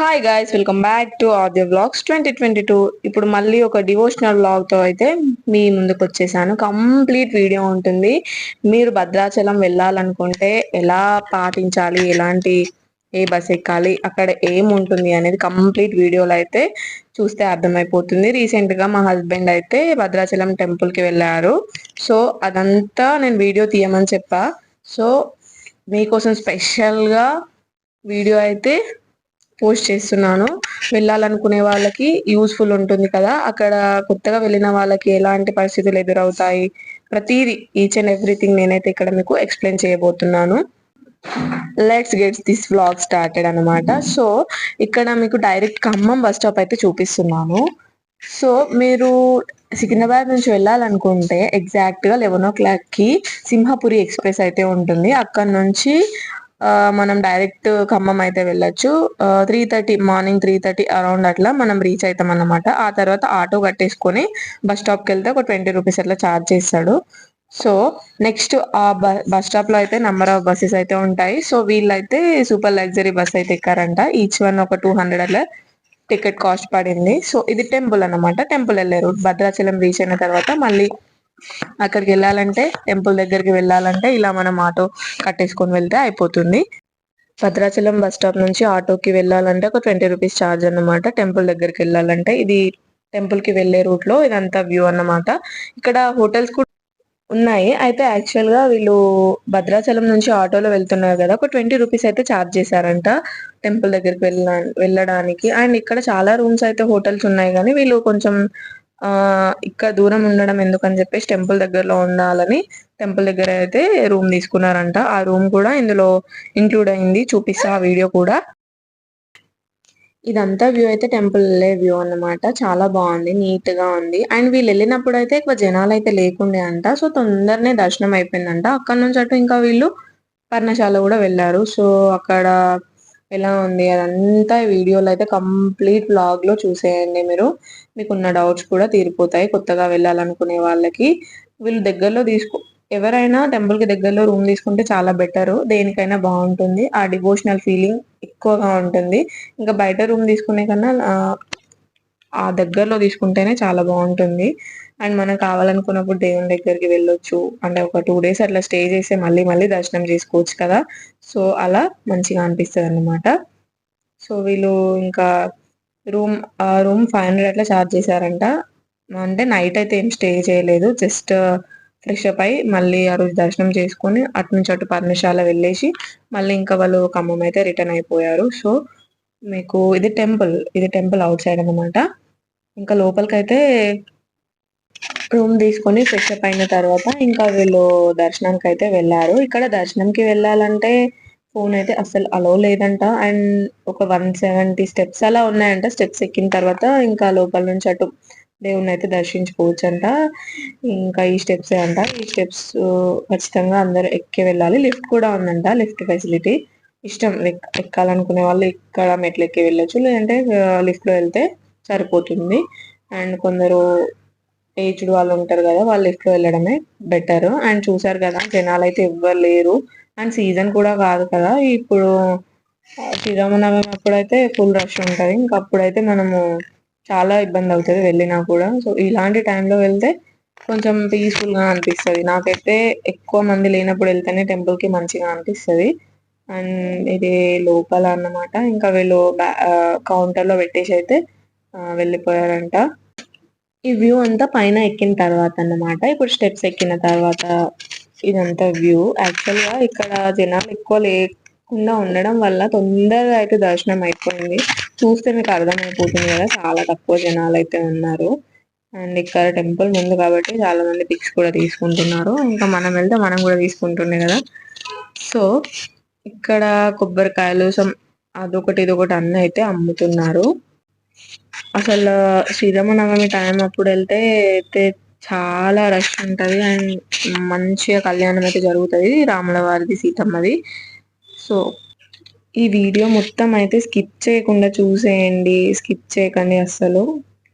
Hi guys welcome back to audio blogs twenty twenty two ఇప్పుడు మళ్ళీ ఒక devotional బ్లాగ్తో అయితే మీ ముందుకు వచ్చేసాను. కంప్లీట్ వీడియో ఉంటుంది. మీరు భద్రాచలం వెళ్ళాలనుకుంటే ఎలా పాటించాలి? ఎలాంటి ఏ బస్ ఎక్కాలి? అక్కడ ఏముంటుంది అనేది కంప్లీట్ వీడియోలో అయితే చూస్తే అర్థమైపోతుంది. రీసెంట్గా మా హస్బెండ్ అయితే భద్రాచలం టెంపుల్కి వెళ్ళారు. సో అదంతా నేను వీడియో తీయమని చెప్పా. సో మీకోసం స్పెషల్గా వీడియో అయితే పోస్ట్ చేస్తున్నాను. వెళ్ళాలనుకునే వాళ్ళకి యూస్ఫుల్ ఉంటుంది కదా. అక్కడ కొత్తగా వెళ్ళిన వాళ్ళకి ఎలాంటి పరిస్థితులు ఎదురవుతాయి? ప్రతిదీ ఈచ్ అండ్ ఎవ్రీథింగ్ నేనైతే ఇక్కడ మీకు ఎక్స్ప్లెయిన్ చేయబోతున్నాను. Let's gets this vlog started అనమాట సో ఇక్కడ మీకు డైరెక్ట్ ఖమ్మం బస్ స్టాప్ అయితే చూపిస్తున్నాను. సో మీరు సికింద్రాబాద్ నుంచి వెళ్ళాలనుకుంటే ఎగ్జాక్ట్గా లెవెన్ ఓ క్లాక్కి సింహపురి ఎక్స్ప్రెస్ అయితే ఉంటుంది. అక్కడ నుంచి మనం డైరెక్ట్ ఖమ్మం అయితే వెళ్ళొచ్చు. Three thirty morning three thirty around అట్లా మనం రీచ్ అవుతాం అనమాట ఆ తర్వాత ఆటో కట్టేసుకొని బస్ స్టాప్కి వెళ్తే ఒక ట్వంటీ రూపీస్ అట్లా ఛార్జ్ చేస్తాడు. సో నెక్స్ట్ ఆ బస్ స్టాప్లో అయితే నెంబర్ ఆఫ్ బస్సెస్ అయితే ఉంటాయి. సో వీళ్ళైతే సూపర్ లగ్జరీ బస్ అయితే ఎక్కారంట. ఈచ్ వన్ ఒక టూ హండ్రెడ్ అట్లా టికెట్ కాస్ట్ పడింది. సో ఇది టెంపుల్ అన్నమాట. టెంపుల్ వెళ్ళారు. భద్రాచలం రీచ్ అయిన తర్వాత మళ్ళీ అక్కడికి వెళ్ళాలంటే టెంపుల్ దగ్గరికి వెళ్ళాలంటే ఇలా మనం ఆటో కట్టేసుకొని వెళ్తే అయిపోతుంది. భద్రాచలం బస్ స్టాప్ నుంచి ఆటోకి వెళ్ళాలంటే ఒక ట్వంటీ రూపీస్ ఛార్జ్ అన్నమాట. టెంపుల్ దగ్గరికి వెళ్ళాలంటే ఇది టెంపుల్కి వెళ్ళే రూట్లో ఇదంతా వ్యూ అన్నమాట. ఇక్కడ హోటల్స్ కూడా ఉన్నాయి. అయితే యాక్చువల్గా వీళ్ళు భద్రాచలం నుంచి ఆటోలో వెళ్తున్నారు కదా ఒక ట్వంటీ రూపీస్ అయితే ఛార్జ్ చేశారంట టెంపుల్ దగ్గరికి వెళ్ళ వెళ్ళడానికి. అండ్ ఇక్కడ చాలా రూమ్స్ అయితే హోటల్స్ ఉన్నాయి కానీ వీళ్ళు కొంచెం ఇక్కడ దూరం ఉండడం ఎందుకని చెప్పేసి టెంపుల్ దగ్గరలో ఉండాలని టెంపుల్ దగ్గర అయితే రూమ్ తీసుకున్నారంట. ఆ రూమ్ కూడా ఇందులో ఇంక్లూడ్ అయింది. చూపిస్తా ఆ వీడియో కూడా. ఇదంతా వ్యూ అయితే టెంపుల్ వెళ్ళే వ్యూ అన్నమాట. చాలా బాగుంది. నీట్గా ఉంది. అండ్ వీళ్ళు వెళ్ళినప్పుడు అయితే ఎక్కువ జనాలు అయితే లేకుండే అంట. సో తొందరనే దర్శనం అయిపోయిందంట. అక్కడ నుంచి అటు ఇంకా వీళ్ళు పర్ణశాల కూడా వెళ్ళారు. సో అక్కడ ఎలా ఉంది అదంతా వీడియోలో అయితే కంప్లీట్ వ్లాగ్లో చూసేయండి మీరు. మీకు ఉన్న డౌట్స్ కూడా తీరిపోతాయి. కొత్తగా వెళ్ళాలనుకునే వాళ్ళకి వీళ్ళు దగ్గరలో తీసుకో ఎవరైనా టెంపుల్కి దగ్గరలో రూమ్ తీసుకుంటే చాలా బెటర్ దేనికైనా బాగుంటుంది. ఆ డివోషనల్ ఫీలింగ్ ఎక్కువగా ఉంటుంది. ఇంకా బయట రూమ్ తీసుకునే కన్నా ఆ దగ్గరలో తీసుకుంటేనే చాలా బాగుంటుంది. అండ్ మనం కావాలనుకున్నప్పుడు దేవుని దగ్గరికి వెళ్ళొచ్చు. అంటే ఒక టూ డేస్ అట్లా స్టే చేసి మళ్ళీ మళ్ళీ దర్శనం చేసుకోవచ్చు కదా. సో అలా మంచిగా అనిపిస్తుంది అన్నమాట సో వీళ్ళు ఇంకా రూమ్ ఆ రూమ్ ఫైవ్ హండ్రెడ్ అట్లా ఛార్జ్ చేశారంట. అంటే నైట్ అయితే ఏం స్టే చేయలేదు. జస్ట్ ఫ్రెష్ అప్ అయి మళ్ళీ ఆ రోజు దర్శనం చేసుకొని అటు నుంచి అటు పర్ణశాల వెళ్ళేసి మళ్ళీ ఇంకా వాళ్ళు ఖమ్మం అయితే రిటర్న్ అయిపోయారు. సో మీకు ఇది టెంపుల్ ఇది టెంపుల్ అవుట్ సైడ్ అనమాట ఇంకా లోపలికైతే రూమ్ తీసుకొని ఫ్రెష్ అప్ అయిన తర్వాత ఇంకా వీళ్ళు దర్శనానికి అయితే వెళ్ళారు. ఇక్కడ దర్శనంకి వెళ్ళాలంటే ఫోన్ అయితే అసలు అలో లేదంట. అండ్ ఒక వన్ సెవెంటీ స్టెప్స్ అలా ఉన్నాయంట. స్టెప్స్ ఎక్కిన తర్వాత ఇంకా లోపల నుంచి అటు దేవుణ్ణి అయితే దర్శించుకోవచ్చు అంట ఇంకా ఈ స్టెప్స్ అంట. ఈ స్టెప్స్ ఖచ్చితంగా అందరూ ఎక్కి వెళ్ళాలి. లిఫ్ట్ కూడా ఉందంట. Lift facility. ఇష్టం ఎక్- ఎక్కాలనుకునే వాళ్ళు ఇక్కడ మెట్లు ఎక్కి వెళ్ళొచ్చు. లేదంటే లిఫ్ట్లో వెళ్తే సరిపోతుంది. అండ్ కొందరు ఏజ్డ్ వాళ్ళు ఉంటారు కదా వాళ్ళు లిఫ్ట్లో వెళ్ళడమే బెటర్ అండ్ చూసారు కదా జనాలు అయితే ఎవ్వరు లేరు. అండ్ సీజన్ కూడా కాదు కదా ఇప్పుడు ఆ, శ్రీరామనవమి అప్పుడైతే ఫుల్ రష్ ఉంటుంది. ఇంకా అప్పుడైతే మనము చాలా ఇబ్బంది అవుతుంది వెళ్ళినా కూడా. సో ఇలాంటి టైంలో వెళ్తే కొంచెం పీస్ఫుల్గా అనిపిస్తుంది. నాకైతే ఎక్కువ మంది లేనప్పుడు వెళ్తేనే టెంపుల్కి మంచిగా అనిపిస్తుంది. అండ్ ఇది లోపల అన్నమాట. ఇంకా వీళ్ళు బ్యా కౌంటర్లో పెట్టేసి అయితే వెళ్ళిపోయారంట. ఈ వ్యూ అంతా పైన ఎక్కిన తర్వాత అన్నమాట. ఇప్పుడు స్టెప్స్ ఎక్కిన తర్వాత ఇదంతా వ్యూ యాక్చువల్గా ఇక్కడ జనాలు ఎక్కువ లేకుండా ఉండడం వల్ల తొందరగా అయితే దర్శనం అయిపోయింది. చూస్తే మీకు అర్థమైపోతుంది కదా చాలా తక్కువ జనాలు అయితే ఉన్నారు. అండ్ ఇక్కడ టెంపుల్ ముందు కాబట్టి చాలా మంది పిక్స్ కూడా తీసుకుంటున్నారు. ఇంకా మనం వెళ్తే మనం కూడా తీసుకుంటుండే కదా. సో ఇక్కడ కొబ్బరికాయలు సమ్ అదొకటి ఇదొకటి అన్ని అయితే అమ్ముతున్నారు. అసలు శ్రీరామనవమి టైం అప్పుడు వెళ్తే అయితే చాలా రష్ ఉంటుంది అండ్ మంచిగా కళ్యాణం అయితే జరుగుతుంది రాముల వారిది సీతమ్మది. సో ఈ వీడియో మొత్తం అయితే స్కిప్ చేయకుండా చూసేయండి స్కిప్ చేయకండి అసలు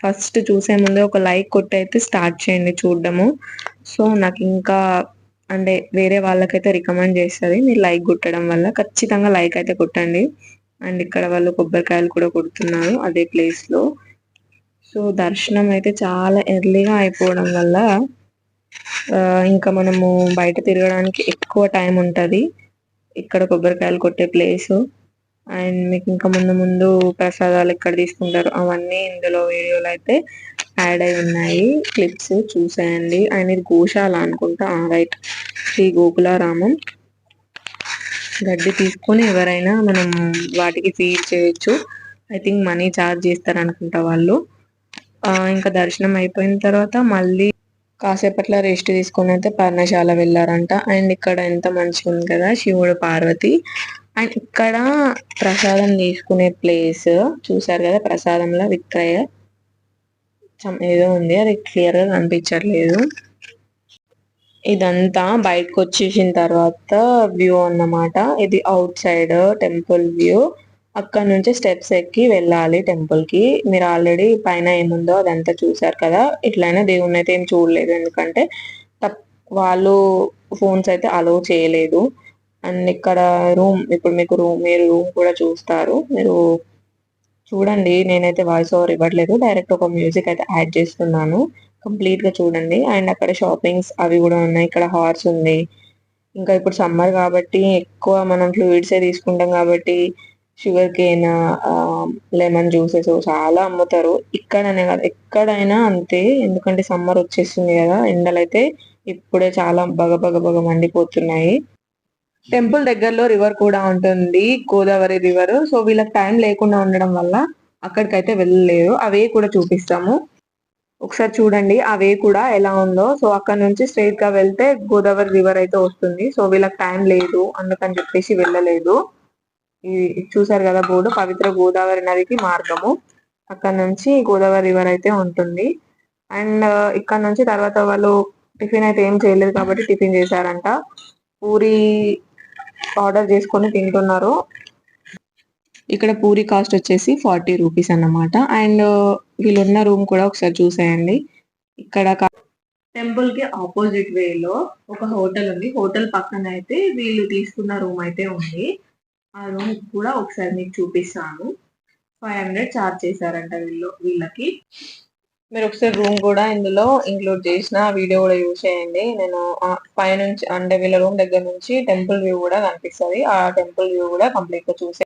ఫస్ట్ చూసే ముందే ఒక లైక్ కొట్టి అయితే స్టార్ట్ చేయండి చూడడము. సో నాకు ఇంకా అంటే వేరే వాళ్ళకైతే రికమెండ్ చేస్తుంది మీరు లైక్ కొట్టడం వల్ల. ఖచ్చితంగా లైక్ అయితే కొట్టండి. అండ్ ఇక్కడ వాళ్ళు కొబ్బరికాయలు కూడా కొడుతున్నారు అదే ప్లేస్లో. సో దర్శనం అయితే చాలా ఎర్లీగా అయిపోవడం వల్ల ఇంకా మనము బయట తిరగడానికి ఎక్కువ టైం ఉంటుంది. ఇక్కడ కొబ్బరికాయలు కొట్టే ప్లేస్ అండ్ మీకు ఇంకా ముందు ముందు ప్రసాదాలు ఎక్కడ తీసుకుంటారు అవన్నీ ఇందులో వీడియోలు అయితే యాడ్ అయి ఉన్నాయి. క్లిప్స్ చూసేయండి. అండ్ ఇది గోశాల అనుకుంటా. రైట్ శ్రీ గోకులారామం. గడ్డి తీసుకొని ఎవరైనా మనం వాటికి ఫీడ్ చేయొచ్చు. ఐ థింక్ మనీ ఛార్జ్ చేస్తారు అనుకుంటా వాళ్ళు ఇంకా దర్శనం అయిపోయిన తర్వాత మళ్ళీ కాసేపట్ల రెస్ట్ తీసుకొని అయితే పర్ణశాల వెళ్ళారంట. అండ్ ఇక్కడ ఎంత మంచిగా ఉంది కదా శివుడు పార్వతి. అండ్ ఇక్కడ ప్రసాదం తీసుకునే ప్లేస్ చూసారు కదా ప్రసాదంలో విక్రయ ఏదో ఉంది. అది క్లియర్గా కనిపించట్లేదు. ఇదంతా బయటకు వచ్చేసిన తర్వాత వ్యూ అన్నమాట. ఇది అవుట్ సైడ్ టెంపుల్ వ్యూ. అక్కడ నుంచి స్టెప్స్ ఎక్కి వెళ్ళాలి టెంపుల్కి. మీరు ఆల్రెడీ పైన ఏముందో అదంతా చూసారు కదా. ఇట్లయినా దేవుణ్ణి అయితే ఏం చూడలేదు. ఎందుకంటే వాళ్ళు ఫోన్స్ అయితే అలో చేయలేదు. అండ్ ఇక్కడ రూమ్ ఇప్పుడు మీకు రూమ్ మీరు రూమ్ కూడా చూస్తారు. మీరు చూడండి. నేనైతే వాయిస్ ఓవర్ ఇవ్వట్లేదు. డైరెక్ట్ ఒక మ్యూజిక్ అయితే యాడ్ చేస్తున్నాను. కంప్లీట్గా చూడండి. అండ్ అక్కడ షాపింగ్స్ అవి కూడా ఉన్నాయి. ఇక్కడ హార్స్ ఉంది. ఇంకా ఇప్పుడు సమ్మర్ కాబట్టి ఎక్కువ మనం ఫ్లూయిడ్సే తీసుకుంటాం కాబట్టి షుగర్ కేన్ లెమన్ జ్యూసెస్ చాలా అమ్ముతారు. ఇక్కడనే కాదు ఎక్కడైనా అంతే. ఎందుకంటే సమ్మర్ వచ్చేస్తుంది కదా. ఎండలైతే ఇప్పుడే చాలా బగ బగ బగ మండిపోతున్నాయి. టెంపుల్ దగ్గరలో రివర్ కూడా ఉంటుంది. గోదావరి రివర్ సో వీళ్ళకి టైం లేకుండా ఉండడం వల్ల అక్కడికైతే వెళ్ళలేదు. అవే కూడా చూపిస్తాము. ఒకసారి చూడండి అవే కూడా ఎలా ఉందో. సో అక్కడ నుంచి స్ట్రైట్గా వెళ్తే గోదావరి రివర్ అయితే వస్తుంది. సో వీళ్ళకి టైం లేదు అందుకని చెప్పేసి వెళ్ళలేదు. చూసారు కదా బోర్డు పవిత్ర గోదావరి నదికి మార్గము. అక్కడ నుంచి గోదావరి రివర్ అయితే ఉంటుంది. అండ్ ఇక్కడ నుంచి తర్వాత వాళ్ళు టిఫిన్ అయితే ఏం చేయలేదు కాబట్టి టిఫిన్ చేశారంట. పూరి ఆర్డర్ చేసుకొని తింటున్నారు. ఇక్కడ పూరి కాస్ట్ వచ్చేసి ఫార్టీ రూపీస్ అన్నమాట. అండ్ uh, వీళ్ళున్న రూమ్ కూడా ఒకసారి చూసేయండి. ఇక్కడ టెంపుల్కి ఆపోజిట్ వే లో ఒక హోటల్ ఉంది. హోటల్ పక్కన అయితే వీళ్ళు తీసుకున్న రూమ్ అయితే ఉంది. ఆ రూమ్ కూడా ఒకసారి మీకు చూపిస్తాను. ఫైవ్ హండ్రెడ్ చార్జ్ చేశారంట వీళ్ళు వీళ్ళకి. మీరు ఒకసారి రూమ్ కూడా ఇందులో ఇంక్లూడ్ చేసిన వీడియో కూడా యూజ్ చేయండి. నేను పై నుంచి అంటే వీళ్ళ రూమ్ దగ్గర నుంచి టెంపుల్ వ్యూ కూడా కనిపిస్తుంది. ఆ టెంపుల్ వ్యూ కూడా కంప్లీట్గా చూసే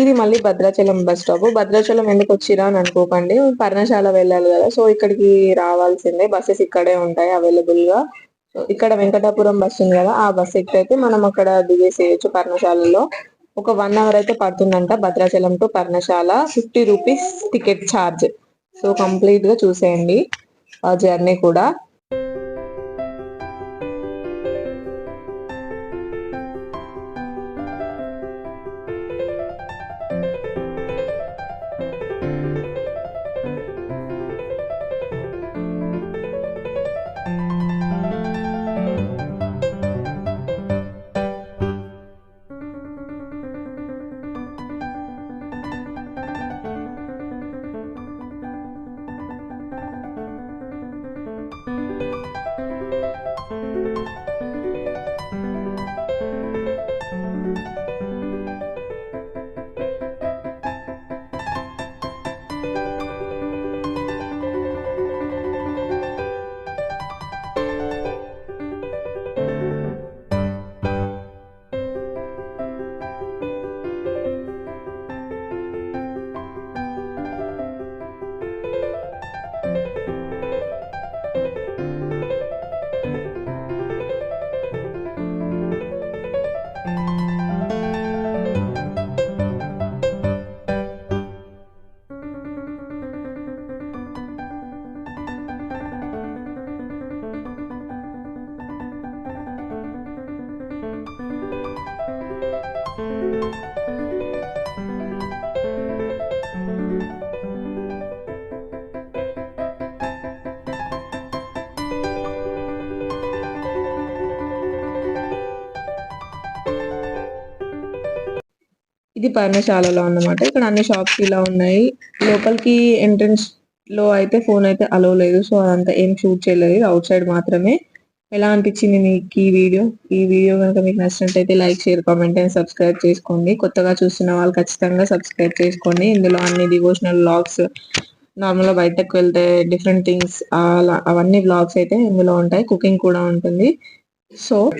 ఇది మళ్ళీ భద్రాచలం బస్ స్టాప్. భద్రాచలం ఎందుకు వచ్చిరా అని అనుకోకండి. పర్ణశాల వెళ్ళాలి కదా. సో ఇక్కడికి రావాల్సిందే. బస్సెస్ ఇక్కడే ఉంటాయి అవైలబుల్గా. సో ఇక్కడ వెంకటాపురం బస్ ఉంది కదా. ఆ బస్ ఎక్కడైతే మనం అక్కడ దిగేసేయచ్చు పర్ణశాలలో. ఒక వన్ అవర్ అయితే పడుతుందంట Bhadrachalam to Parnasala. Fifty rupees ticket charge. So కంప్లీట్గా చూసేయండి. ఆ జర్నీ కూడా. ఇది పర్ణశాలలో అన్నమాట. ఇక్కడ అన్ని షాప్స్ ఇలా ఉన్నాయి. లోపలికి ఎంట్రన్స్లో అయితే ఫోన్ అయితే అలో లేదు. సో అదంతా ఏం షూట్ చేయలేదు. అవుట్ సైడ్ మాత్రమే. ఎలా అనిపించింది మీకు ఈ వీడియో ఈ వీడియో కనుక మీకు నచ్చినట్టయితే like share comment and subscribe చేసుకోండి. కొత్తగా చూస్తున్న వాళ్ళు ఖచ్చితంగా సబ్స్క్రైబ్ చేసుకోండి. ఇందులో అన్ని డివోషనల్ వ్లాగ్స్ నార్మల్గా బయటకు వెళ్తే డిఫరెంట్ థింగ్స్ అవన్నీ వ్లాగ్స్ అయితే ఇందులో ఉంటాయి. కుకింగ్ కూడా ఉంటుంది. So,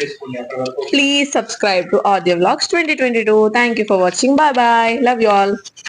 please subscribe to Audio Vlogs 2022. Thank you for watching. Bye bye. Love you all.